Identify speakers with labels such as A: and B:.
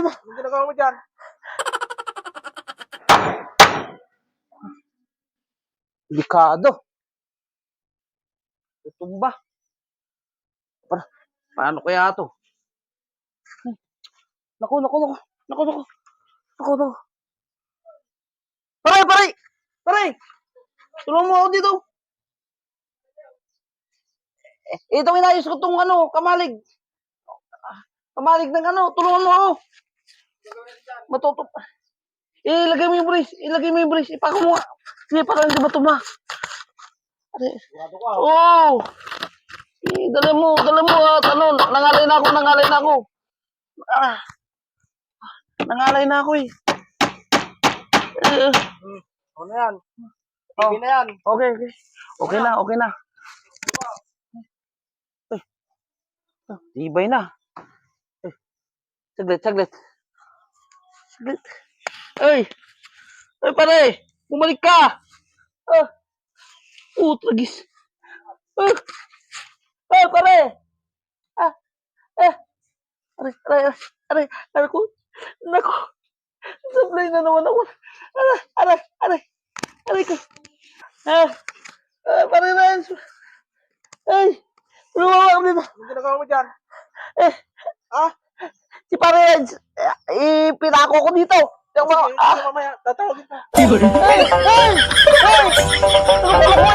A: dito.
B: Anong ginagawa mo dyan?
A: Delikado. Tutumba. Pa paano kaya to? Hmm. Naku, naku, naku. Naku, naku. Naku, naku. Pare, pare! Pare! Tulungan mo ako dito. Eh, itong inayos ko tong ano, kamalig. Kamalig ng ano, tulungan mo ako. Matutup. Ilagay mo yung brace. Ilagay mo yung brace. Ipako mo. Sige, para hindi matuma.
B: Ka.
A: Oh! Eh, dala mo, dala mo at ano, nangalay na ako, nangalay na ako. Ah, nangalay na ako eh. Eh,
B: Ano na yan?
A: Oh.
B: Na yan.
A: okay, okay. Okay na, okay na. Eh, ah, tibay na. Eh, saglit, saglit. Ay! Ay, pare! Bumalik ka! Ah! Oh, tragis. Ah! Ah, pare! Ah! Eh! Aray, aray, aray, aray, aray ko. Naku! Sablay na naman ako. Aray, aray, aray. Aray ko. Ah! Ah, pare Renz! Ay! Lumawa ako dito.
B: Anong ginagawa mo dyan?
A: Eh!
B: Ah?
A: Si pare Renz! Eh, pinako ko dito. Yung mga, ah!
B: mamaya. Tatawagin ka.
A: Ay! Ay! Ay!